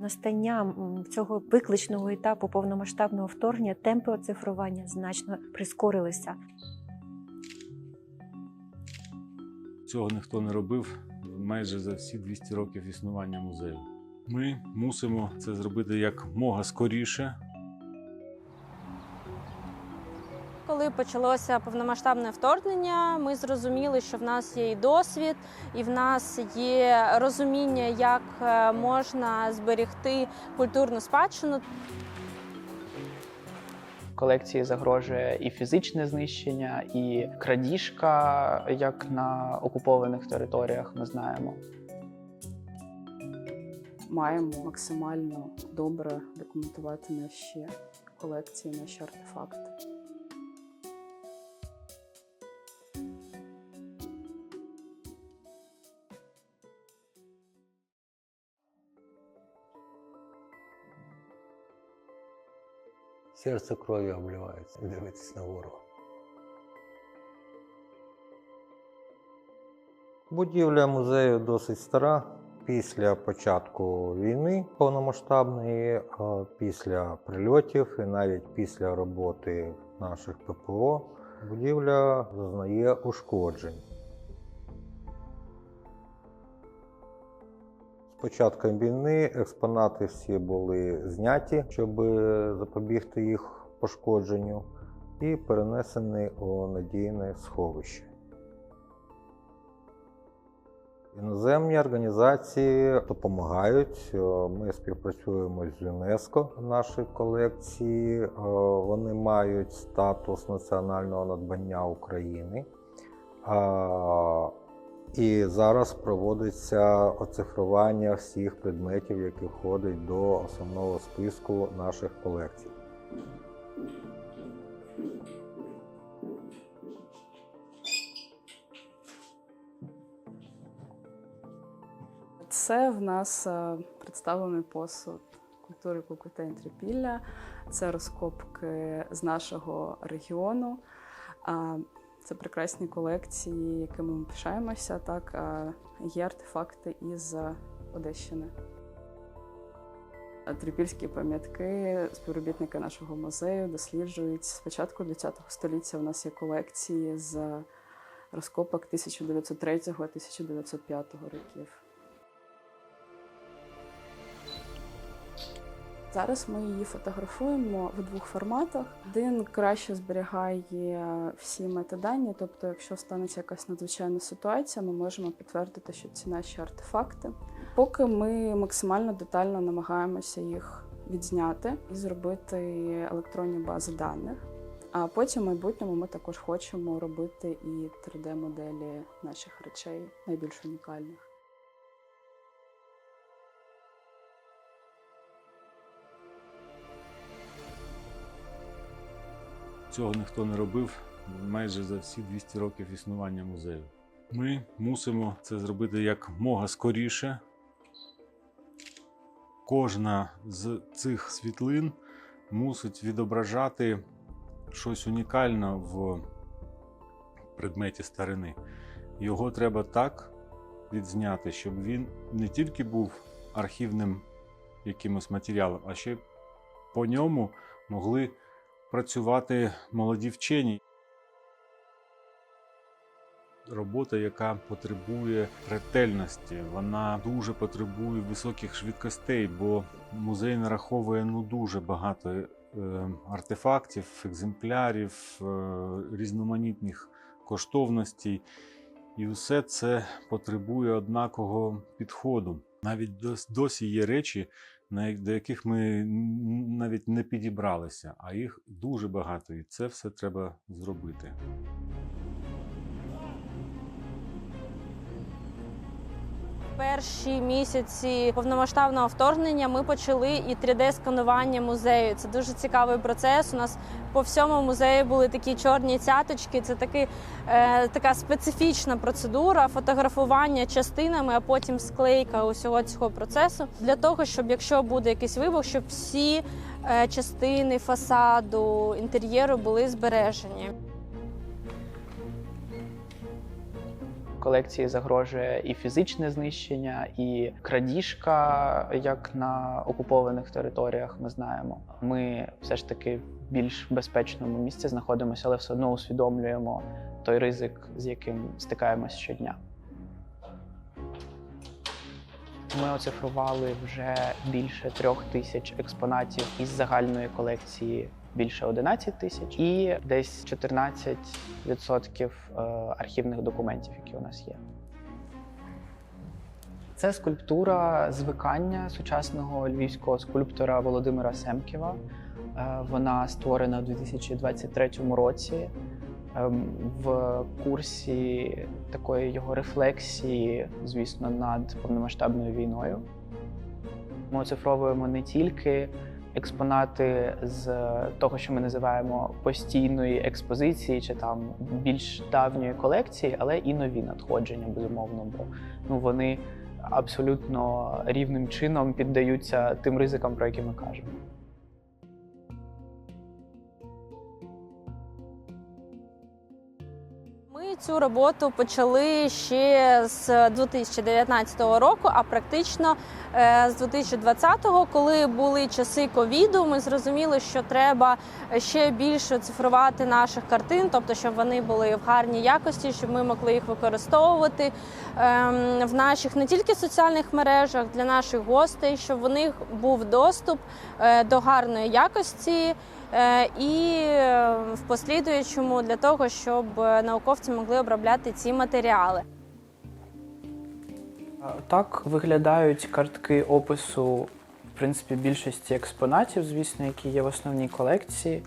Настанням м, цього викличного етапу повномасштабного вторгнення темпи оцифрування значно прискорилися. Цього ніхто не робив майже за всі 200 років існування музею. Ми мусимо це зробити як мога скоріше. Коли почалося повномасштабне вторгнення, ми зрозуміли, що в нас є і досвід, і в нас є розуміння, як е, можна зберегти культурну спадщину. Колекції загрожує і фізичне знищення, і крадіжка, як на окупованих територіях, ми знаємо. маємо максимально добре документувати наші колекції, наші артефакти. Серце кров'ю обливається, дивитись на ворога. Будівля музею досить стара. Після початку війни повномасштабної, після прильотів і навіть після роботи наших ППО будівля зазнає ушкоджень. Початком війни експонати всі були зняті, щоб запобігти їх пошкодженню, і перенесені у надійне сховище. Іноземні організації допомагають. Е, Ми співпрацюємо з ЮНЕСКО в нашій колекції. Е, Вони мають статус національного надбання України. І зараз проводиться оцифрування всіх предметів, які входять до основного списку наших колекцій. Це в нас е, представлений посуд культури Кукута і Трипілля. Це розкопки з нашого регіону. Це прекрасні колекції, якими ми пишаємося. Так, є артефакти із Одещини. Трипільські пам'ятки співробітники нашого музею досліджують з початку ХХ століття. У нас є колекції з розкопок 1903-1905 років. Зараз ми її фотографуємо в двох форматах. Один краще зберігає всі метадані, тобто, якщо станеться якась надзвичайна ситуація, ми можемо підтвердити, що ці наші артефакти. Поки ми максимально детально намагаємося їх відзняти і зробити електронні бази даних. А потім в майбутньому ми також хочемо робити і 3D-моделі наших речей найбільш унікальних. Цього ніхто не робив майже за всі 200 років існування музею. Ми мусимо це зробити як мога скоріше. Кожна з цих світлин мусить відображати щось унікальне в предметі старини. Його треба так відзняти, щоб він не тільки був архівним якимось матеріалом, а ще по ньому могли працювати молоді вчені. Робота, яка потребує ретельності, вона дуже потребує високих швидкостей, бо музей нараховує ну дуже багато е, артефактів, екземплярів, е, різноманітних коштовностей. І все це потребує однакового підходу. Навіть досі є речі, до яких ми навіть не підібралися, а їх дуже багато, і це все треба зробити. Перші місяці повномасштабного вторгнення ми почали і 3D-сканування музею. Це дуже цікавий процес. У нас по всьому музею були такі чорні цяточки. Це таки, е, така специфічна процедура фотографування частинами, а потім склейка усього цього процесу. Для того, щоб якщо буде якийсь вибух, щоб всі е, частини фасаду інтер'єру були збережені. Колекції загрожує і фізичне знищення, і крадіжка, як на окупованих територіях. Ми знаємо. Ми все ж таки в більш безпечному місці знаходимося, але все одно усвідомлюємо той ризик, з яким стикаємось щодня. Ми оцифрували вже більше трьох тисяч експонатів із загальної колекції більше 11 тисяч, і десь 14% е, архівних документів, які у нас є. Це скульптура звикання сучасного львівського скульптора Володимира Семківа. Е, Вона створена у 2023 році ем, в курсі такої його рефлексії, звісно, над повномасштабною війною. Ми оцифровуємо не тільки експонати з того, що ми називаємо постійної експозиції, чи там більш давньої колекції, але і нові надходження, безумовно, бо ну, вони абсолютно рівним чином піддаються тим ризикам, про які ми кажемо. Цю роботу почали ще з 2019 року, а практично е, з 2020-го, коли були часи ковіду, ми зрозуміли, що треба ще більше цифрувати наших картин, тобто щоб вони були в гарній якості, щоб ми могли їх використовувати ем, в наших не тільки соціальних мережах для наших гостей, щоб в них був доступ е, до гарної якості. Е, і е, в послідуючому для того, щоб е, науковці могли обробляти ці матеріали. Так виглядають картки опису, в принципі, більшості експонатів, звісно, які є в основній колекції,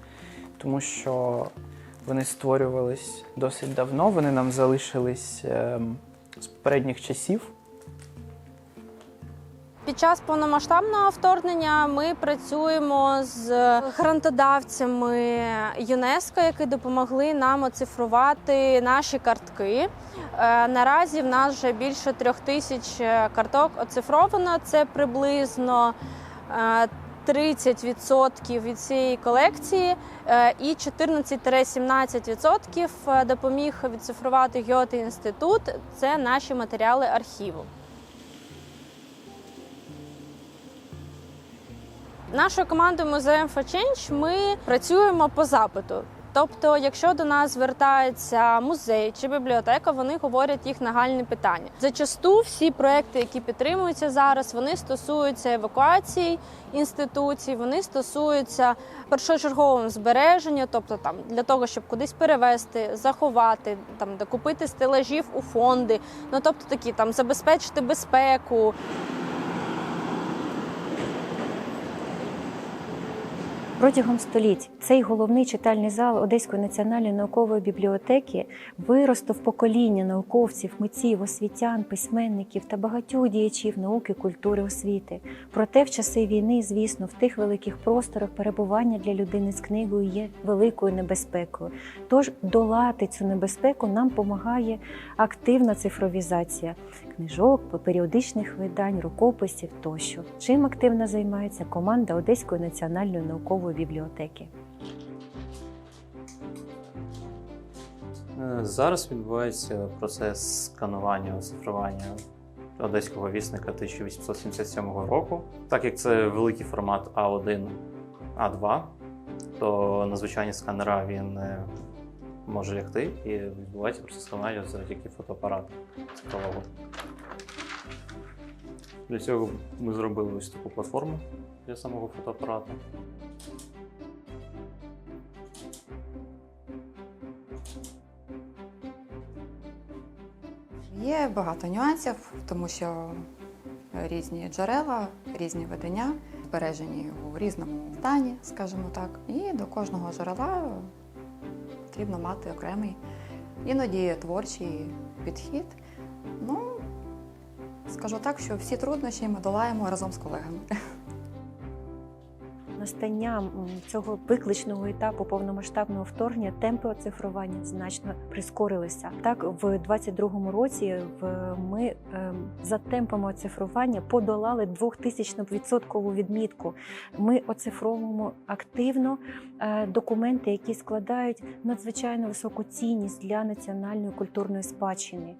тому що вони створювались досить давно, вони нам залишились ем, з попередніх часів. Під час повномасштабного вторгнення ми працюємо з грантодавцями ЮНЕСКО, які допомогли нам оцифрувати наші картки. Е, Наразі в нас вже більше трьох тисяч е, карток оцифровано. Це приблизно е, 30% від цієї колекції, е, і 14-17% е, допоміг відцифрувати Гьоте інститут. Це наші матеріали архіву. Нашою командою музеєм Change ми працюємо по запиту. Тобто, якщо до нас звертається музей чи бібліотека, вони говорять їх нагальні питання. Зачасту всі проекти, які підтримуються зараз, вони стосуються евакуації інституцій, вони стосуються першочергового збереження, тобто там для того, щоб кудись перевезти, заховати, там докупити стелажів у фонди, ну тобто такі там забезпечити безпеку. Протягом століть цей головний читальний зал Одеської національної наукової бібліотеки виростив покоління науковців, митців, освітян, письменників та багатьох діячів науки, культури, освіти. Проте в часи війни, звісно, в тих великих просторах перебування для людини з книгою є великою небезпекою. Тож долати цю небезпеку нам допомагає активна цифровізація книжок, періодичних видань, рукописів тощо. Чим активно займається команда Одеської національної наукової бібліотеки. Е, Зараз відбувається процес сканування, оцифрування одеського вісника 1877 року. Так як це великий формат А1, А2, то на звичайні сканера він не може лягти і відбувається процес сканування завдяки фотоапарату цифрового. Для цього ми зробили ось таку платформу для самого фотоапарату. Є багато нюансів, тому що різні джерела, різні видання збережені у різному стані, скажімо так. І до кожного джерела потрібно мати окремий, іноді творчий підхід. Ну, скажу так, що всі труднощі ми долаємо разом з колегами. Настанням цього викличного етапу повномасштабного вторгнення темпи оцифрування значно прискорилися. Так, в 22-му році в ми ем, за темпами оцифрування подолали 2000% відмітку. Ми оцифровуємо активно е, документи, які складають надзвичайно високу цінність для національної культурної спадщини.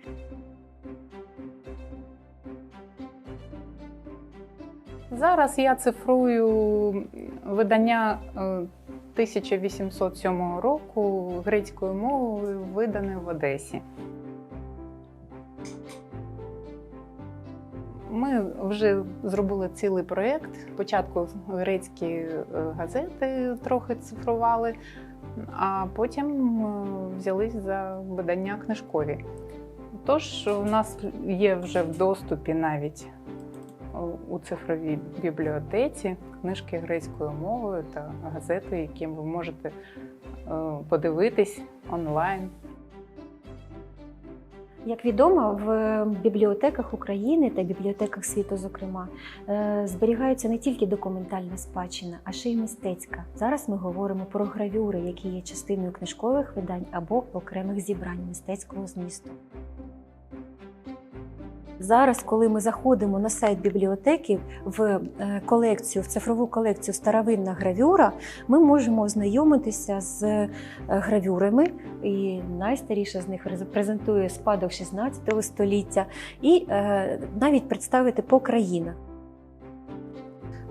Зараз я цифрую видання е, 1807 року грецькою мовою, видане в Одесі. Ми вже зробили цілий проєкт. Спочатку грецькі е, газети трохи цифрували, а потім е, взялись за видання книжкові. Тож у нас є вже в доступі навіть у цифровій бібліотеці книжки грецькою мовою та газети, які ви можете е, подивитись онлайн. Як відомо, в бібліотеках України та бібліотеках світу, зокрема, е, зберігається не тільки документальна спадщина, а ще й мистецька. Зараз ми говоримо про гравюри, які є частиною книжкових видань або окремих зібрань мистецького змісту. Зараз, коли ми заходимо на сайт бібліотеки в е, колекцію, в цифрову колекцію Старовинна гравюра, ми можемо ознайомитися з е, гравюрами, і найстаріша з них презентує спадок 16 століття, і е, навіть представити по країнах.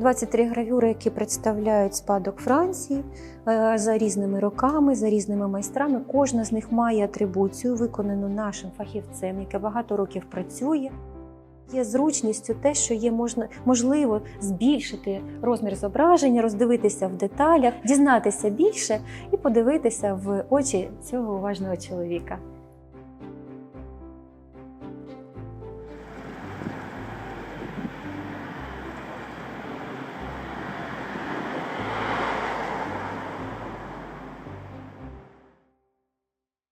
23 гравюри, які представляють спадок Франції е, за різними роками, за різними майстрами. Кожна з них має атрибуцію, виконану нашим фахівцем, яке багато років працює. Є зручністю те, що є можна, можливо збільшити розмір зображення, роздивитися в деталях, дізнатися більше і подивитися в очі цього уважного чоловіка.